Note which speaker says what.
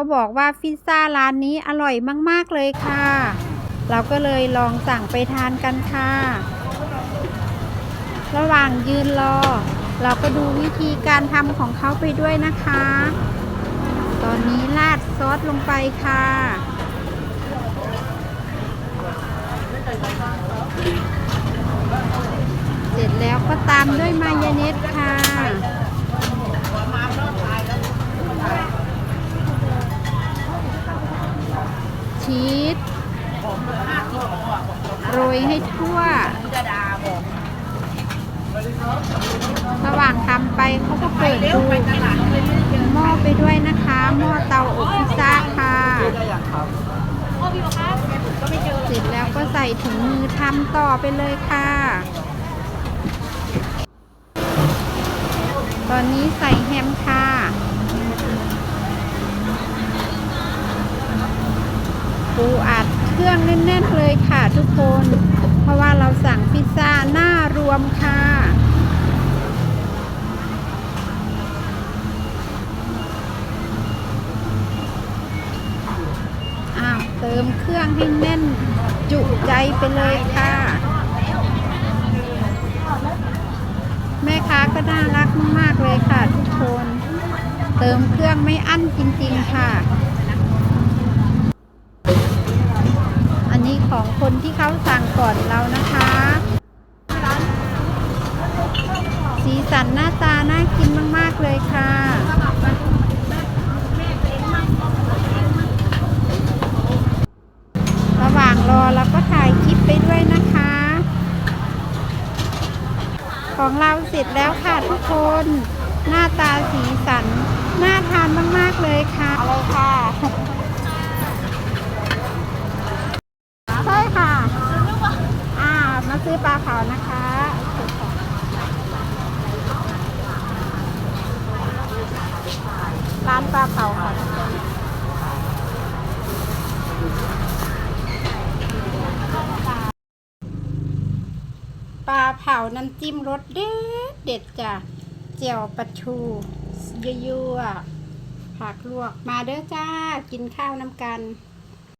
Speaker 1: าบอกว่าพิซซ่าร้านนี้อร่อยมาก ๆ เลยค่ะ เราก็เลยลองสั่งไปทานกันค่ะ ระหว่างยืนรอ เราก็ดูวิธีการทำของเขาไปด้วยนะคะ ตอนนี้ราดซอสลงไปค่ะเสร็จแล้วก็ตามด้วยมายองเนสค่ะ โรยให้ทั่วระหว่างทำไปเขาก็เปิดดูหม้อไปด้วยนะคะ หม้อเตาอบพิซซ่าค่ะเสร็จแล้วก็ใส่ถุงมือทำต่อไปเลยค่ะ ตอนนี้ใส่แฮมค่ะ ปูอัด รื่องแน่นๆเลยค่ะทุกคน เพราะว่าเราสั่งพิซซ่าหน้ารวมค่ะอ้าเติมเครื่องให้แน่นจุใจไปเลยค่ะ แม่ค้าก็น่ารักมากๆเลยค่ะทุกคน เติมเครื่องไม่อั้นจริงๆค่ะ นี้ของคนที่เขาสั่งก่อนเรานะคะ สีสันหน้าตาน่ากินมาก ๆ เลยค่ะระหว่างรอเราก็ถ่ายคลิปไปด้วยนะคะ ของเราเสร็จแล้วค่ะทุกคน หน้าตาสีสัน น่าทานมาก ๆ เลยค่ะอะไรค่ะ ใช่ค่ะ อ่า มา ซื้อปลาเผานะคะร้านปลาเผาค่ะปลาเผาน้ำจิ้มรสเด็ดเด็ดจ้ะเจียวปลาชูยั่วๆผักลวกมาเด้อจ้า กินข้าวน้ำกัน